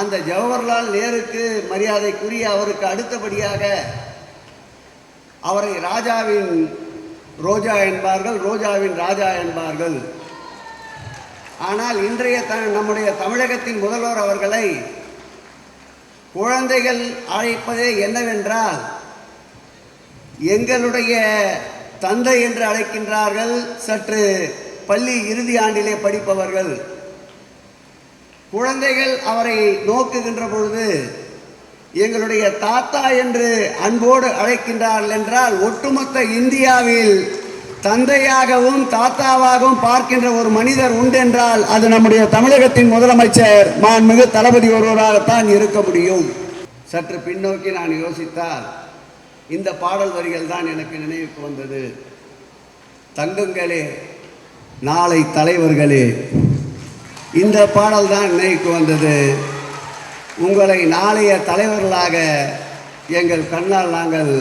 அந்த ஜவஹர்லால் நேருக்கு மரியாதைக்குரிய அவருக்கு அடுத்தபடியாக அவரை ராஜாவின் ரோஜா என்பார்கள் ரோஜாவின் ராஜா என்பார்கள். ஆனால் இன்றைய த நம்முடைய தமிழகத்தின் முதல்வர் அவர்களை குழந்தைகள் அழைப்பதே என்னவென்றால் எங்களுடைய தந்தை என்று அழைக்கின்றார்கள் சற்று பள்ளி இறுதி ஆண்டிலே படிப்பவர்கள். குழந்தைகள் அவரை நோக்குகின்ற பொழுது எங்களுடைய தாத்தா என்று அன்போடு அழைக்கின்றார்கள் என்றால் ஒட்டுமொத்த இந்தியாவில் தந்தையாகவும் தாத்தாவாகவும் பார்க்கின்ற ஒரு மனிதர் உண்டென்றால் அது நம்முடைய தமிழகத்தின் முதலமைச்சர் மாண்புமிகு தளபதி ஒருவராகத்தான் இருக்க முடியும். சற்று பின்னோக்கி நான் யோசித்தால் இந்த பாடல் வரிகள் தான் எனக்கு நினைவுக்கு வந்தது. தங்குங்களே நாளை தலைவர்களே இந்த பாடல் தான் நினைக்கு வந்தது. உங்களை நாளைய தலைவர்களாக எங்கள் கண்ணால் நாங்கள்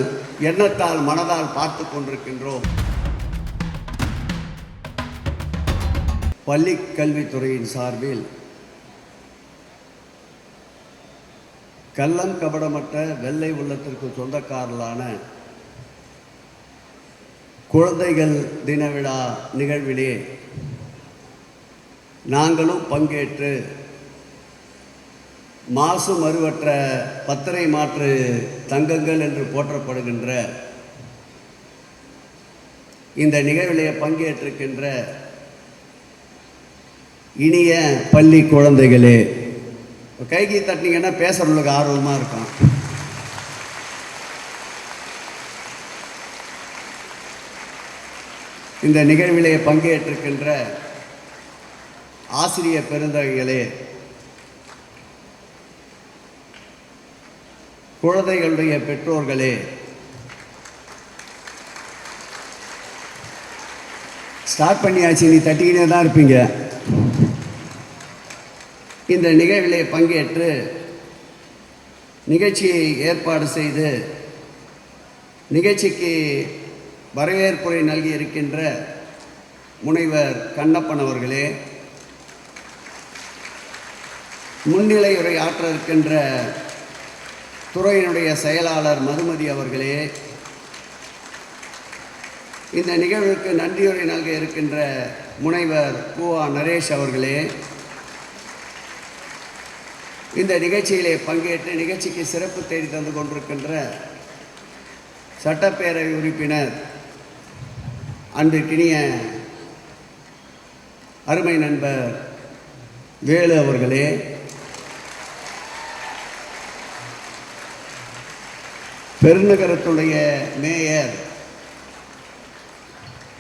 எண்ணத்தால் மனதால் பார்த்து கொண்டிருக்கின்றோம். பள்ளி கல்வித்துறையின் சார்பில் கள்ளம் கபடமற்ற வெள்ளை உள்ளத்திற்கு சொந்தக்காரர்களான குழந்தைகள் தின விழா நிகழ்விலே நாங்களும் பங்கேற்று மாசு மறுவற்ற பத்திரை மாற்று தங்கங்கள் என்று போற்றப்படுகின்ற இந்த நிகழ்விலே பங்கேற்றிருக்கின்ற இனிய பள்ளி குழந்தைகளே கைகி தட்டினீங்கன்னா பேசுறவங்களுக்கு ஆர்வமாக இருக்கும். இந்த நிகழ்விலே பங்கேற்றிருக்கின்ற ஆசிரிய பெருந்தகைகளே குழந்தைகளுடைய பெற்றோர்களே ஸ்டார்ட் பண்ணியாச்சு நீ தட்டிக்கிட்டே தான் இருப்பீங்க. இந்த நிகழ்விலே பங்கேற்று நிகழ்ச்சியை ஏற்பாடு செய்து நிகழ்ச்சிக்கு வரவேற்புரை நல்கி இருக்கின்ற முனைவர் கண்ணப்பன் அவர்களே முன்னிலை உரை ஆற்ற இருக்கின்ற துறையினுடைய செயலாளர் மதுமதி அவர்களே இந்த நிகழ்வுக்கு நன்றியுரை நல்க இருக்கின்ற முனைவர் பூவா நரேஷ் அவர்களே இந்த நிகழ்ச்சியிலே பங்கேற்று நிகழ்ச்சிக்கு சிறப்பு தேடி தந்து கொண்டிருக்கின்ற சட்டப்பேரவை உறுப்பினர் அன்பிற்கினிய அருமை நண்பர் வேலு அவர்களே பெருநகரத்துடைய மேயர்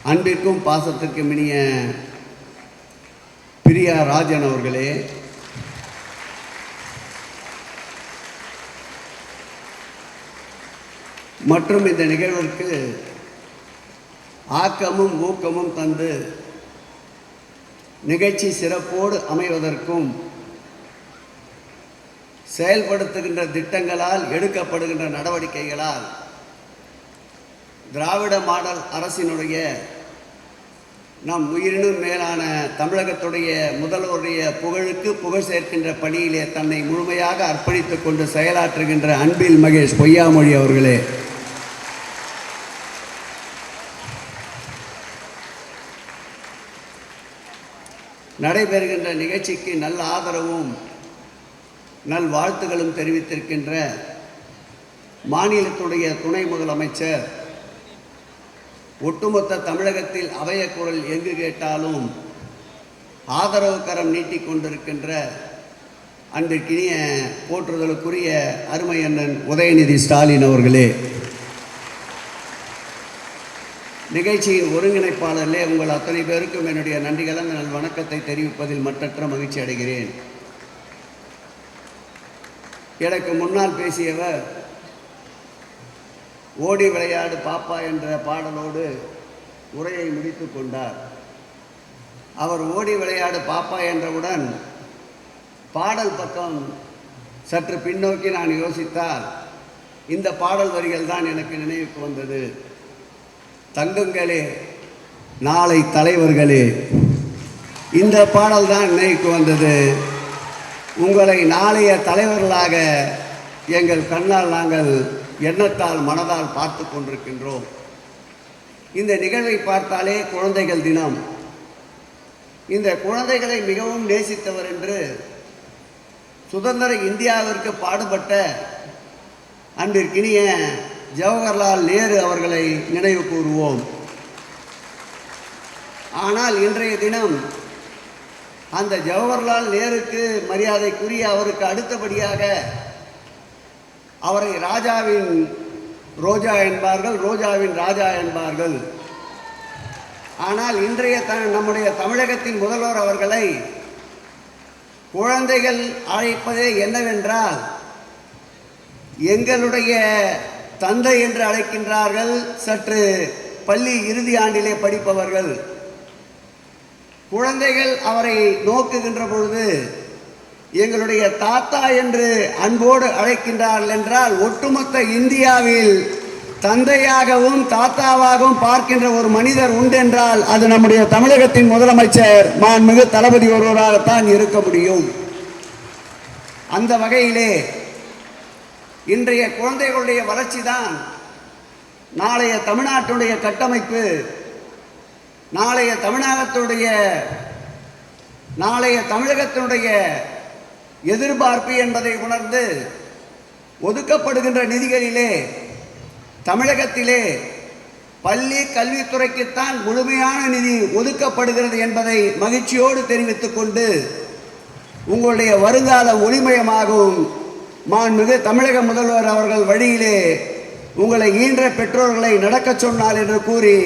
அன்பிற்கும் பாசத்திற்கும் இனிய பிரியா ராஜன் அவர்களே மற்றும் இந்த நிகழ்விற்கு ஆக்கமும் ஊக்கமும் தந்து நிகழ்ச்சி சிறப்போடு அமைவதற்கும் செயல்படுத்துகின்ற திட்டங்களால் எடுக்கப்படுகின்ற நடவடிக்கைகளால் திராவிட மாடல் அரசினுடைய நம் உயிரினும் மேலான தமிழகத்துடைய முதல்வருடைய புகழுக்கு புகழ் சேர்க்கின்ற பணியிலே தன்னை முழுமையாக அர்ப்பணித்துக் கொண்டு செயலாற்றுகின்ற அன்பில் மகேஷ் பொய்யாமொழி அவர்களே. நடைபெறுகின்ற நிகழ்ச்சிக்கு நல்ல ஆதரவும் நல் வாழ்த்துகளும் தெரிவித்திருக்கின்ற மாநிலத்துடைய துணை முதலமைச்சர் ஒட்டுமொத்த தமிழகத்தில் அவைய குரல் எங்கு கேட்டாலும் ஆதரவு கரம் நீட்டிக்கொண்டிருக்கின்ற கொண்டிருக்கின்ற அன்பிற்கினிய போற்றுதலுக்குரிய அருமை அண்ணன் உதயநிதி ஸ்டாலின் அவர்களே நிகழ்ச்சியின் ஒருங்கிணைப்பாளர்களே உங்கள் அத்தனை பேருக்கும் என்னுடைய நன்றி கலந்த நல் வணக்கத்தை தெரிவிப்பதில் மற்றற்ற மகிழ்ச்சி அடைகிறேன். எனக்கு முன்னால் பேசியவர் ஓடி விளையாடு பாப்பா என்ற பாடலோடு உரையை முடித்து கொண்டார். அவர் ஓடி விளையாடு பாப்பா என்றவுடன் பாடல் பக்கம் சற்று பின்னோக்கி நான் யோசித்தால் இந்த பாடல் வரிகள் தான் எனக்கு நினைவுக்கு வந்தது. தங்குங்களே நாளை தலைவர்களே இந்த பாடல் தான் நினைவுக்கு வந்தது. உங்களை நாளைய தலைவர்களாக எங்கள் கண்ணால் நாங்கள் எண்ணத்தால் மனதால் பார்த்து கொண்டிருக்கின்றோம். இந்த நிகழ்வை பார்த்தாலே குழந்தைகள் தினம். இந்த குழந்தைகளை மிகவும் நேசித்தவர் என்று சுதந்திர இந்தியாவிற்கு பாடுபட்ட அன்பிற்கினிய ஜவஹர்லால் நேரு அவர்களை நினைவு கூறுவோம். ஆனால் இன்றைய தினம் அந்த ஜவஹர்லால் நேருக்கு மரியாதைக்குரிய அவருக்கு அடுத்தபடியாக அவரை ராஜாவின் ரோஜா என்பார்கள் ரோஜாவின் ராஜா என்பார்கள். ஆனால் இன்றைய த நம்முடைய தமிழகத்தின் முதல்வர் அவர்களை குழந்தைகள் அழைப்பதே என்னவென்றால் எங்களுடைய தந்தை என்று அழைக்கின்றார்கள் சற்று பள்ளி இறுதி ஆண்டிலே படிப்பவர்கள். குழந்தைகள் அவரை நோக்குகின்ற பொழுது எங்களுடைய தாத்தா என்று அன்போடு அழைக்கின்றார்கள் என்றால் ஒட்டுமொத்த இந்தியாவில் தந்தையாகவும் தாத்தாவாகவும் பார்க்கின்ற ஒரு மனிதர் உண்டென்றால் அது நம்முடைய தமிழகத்தின் முதலமைச்சர் மாண்புமிகு தளபதி ஒருவராகத்தான் இருக்க முடியும். அந்த வகையிலே இன்றைய குழந்தைகளுடைய வளர்ச்சி தான் நாளைய தமிழ்நாட்டுடைய கட்டமைப்பு. நாளைய தமிழகத்துடைய நாளைய தமிழகத்தினுடைய எதிர்பார்ப்பு என்பதை உணர்ந்து ஒதுக்கப்படுகின்ற நிதிகளிலே தமிழகத்திலே பள்ளி கல்வித்துறைக்குத்தான் முழுமையான நிதி ஒதுக்கப்படுகிறது என்பதை மகிழ்ச்சியோடு தெரிவித்துக் கொண்டு உங்களுடைய வருங்கால ஒளிமயமாகும் மாண்புமிகு தமிழக முதல்வர் அவர்கள் வழியிலே உங்களை ஈன்ற பெற்றோர்களை நடக்கச் சொன்னார் என்று கூறி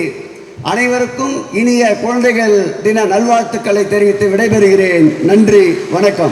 அனைவருக்கும் இனிய குழந்தைகள் தின நல்வாழ்த்துக்களை தெரிவித்து விடைபெறுகிறேன். நன்றி வணக்கம்.